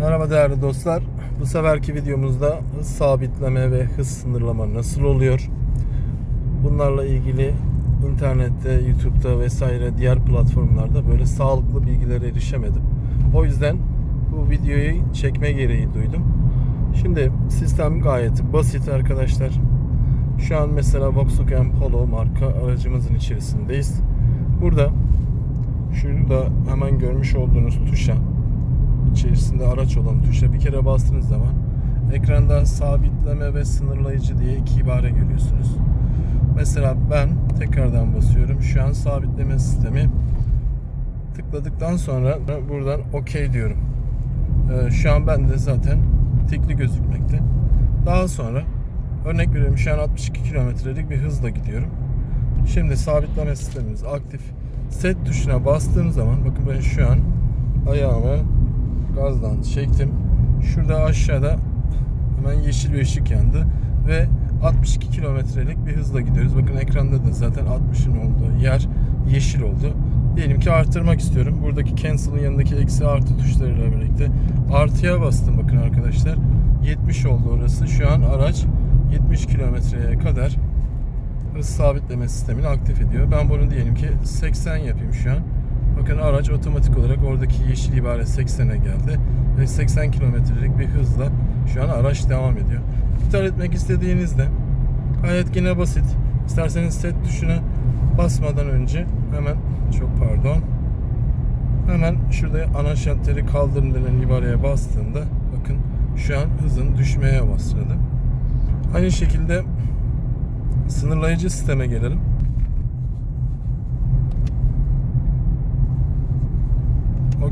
Merhaba değerli dostlar. Bu seferki videomuzda hız sabitleme ve hız sınırlama nasıl oluyor? Bunlarla ilgili internette, YouTube'da vesaire diğer platformlarda böyle sağlıklı bilgilere erişemedim. O yüzden bu videoyu çekme gereği duydum. Şimdi sistem gayet basit arkadaşlar. Şu an mesela Volkswagen Polo marka aracımızın içerisindeyiz. Burada şurada hemen görmüş olduğunuz tuşa içerisinde araç olan tuşa bir kere bastığınız zaman ekranda sabitleme ve sınırlayıcı diye iki ibare görüyorsunuz. Mesela ben tekrardan basıyorum. Şu an sabitleme sistemi tıkladıktan sonra buradan OK diyorum. Ee, şu an bende zaten tikli gözükmekte. Daha sonra örnek veriyorum şu an 62 kilometrelik bir hızla gidiyorum. Şimdi sabitleme sistemimiz aktif. Set tuşuna bastığım zaman bakın ben şu an ayağımı gazdan çektim. Şurada aşağıda hemen yeşil bir ışık yandı ve 62 kilometrelik bir hızla gidiyoruz. Bakın ekranda da zaten 60'ın olduğu yer yeşil oldu. Diyelim ki artırmak istiyorum. Buradaki cancel'ın yanındaki eksi artı tuşlarıyla birlikte artıya bastım bakın arkadaşlar. 70 oldu orası. Şu an araç 70 kilometreye kadar hız sabitleme sistemini aktif ediyor. Ben bunu diyelim ki 80 yapayım şu an. Bakın araç otomatik olarak oradaki yeşil ibare 80'e geldi. Ve 80 kilometrelik bir hızla şu an araç devam ediyor. İptal etmek istediğinizde gayet yine basit. İsterseniz set tuşuna basmadan önce hemen çok pardon hemen şurada ana şalteri kaldırın denen ibareye bastığında bakın şu an hızın düşmeye başladı. Aynı şekilde sınırlayıcı sisteme gelelim.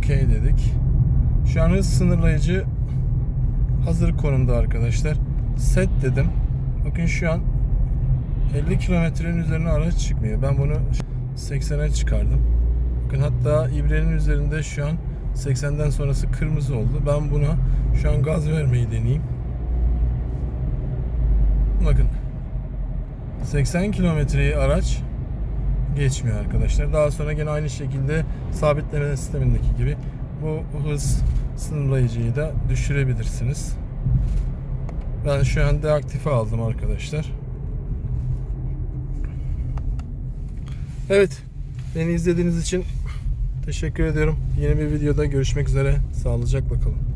Okey dedik. Şu an hız sınırlayıcı hazır konumda arkadaşlar. Set dedim. Bakın şu an 50 kilometrenin üzerine araç çıkmıyor. Ben bunu 80'e çıkardım. Bakın hatta ibrenin üzerinde şu an 80'den sonrası kırmızı oldu. Ben buna şu an gaz vermeyi deneyeyim. Bakın 80 kilometreyi araç geçmiyor arkadaşlar. Daha sonra gene aynı şekilde sabitleme sistemindeki gibi bu hız sınırlayıcıyı da düşürebilirsiniz. Ben şu an deaktife aldım arkadaşlar. Evet. Beni izlediğiniz için teşekkür ediyorum. Yeni bir videoda görüşmek üzere. Sağlıcakla kalın.